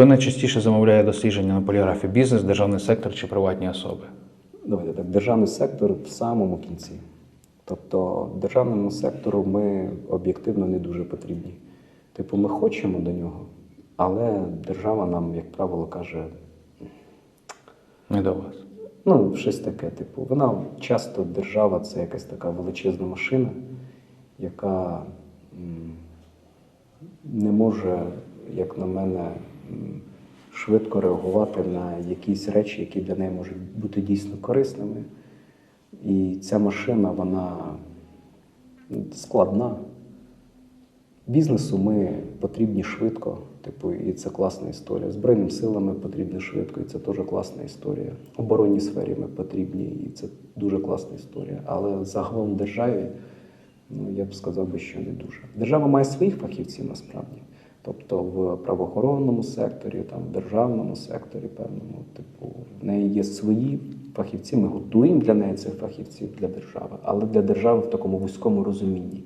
Хто найчастіше замовляє дослідження на поліграфі? Бізнес, державний сектор чи приватні особи? Давайте так, державний сектор в самому кінці. Тобто державному сектору ми об'єктивно не дуже потрібні. Типу, ми хочемо до нього, але держава нам, як правило, каже, Не до вас. ну, щось таке, типу, вона часто держава це якась така величезна машина, яка не може, як на мене, швидко реагувати на якісь речі, які для неї можуть бути дійсно корисними. І ця машина, вона складна. Бізнесу ми потрібні швидко, типу, і це класна історія. Збройним силам ми потрібні швидко, і це теж класна історія. Оборонній сфері ми потрібні, і це дуже класна історія. Але загалом державі, ну я б сказав би, що не дуже. Держава має своїх фахівців насправді. Тобто в правоохоронному секторі, там в державному секторі, певному, типу, в неї є свої фахівці. Ми готуємо для неї цих фахівців для держави, але для держави в такому вузькому розумінні.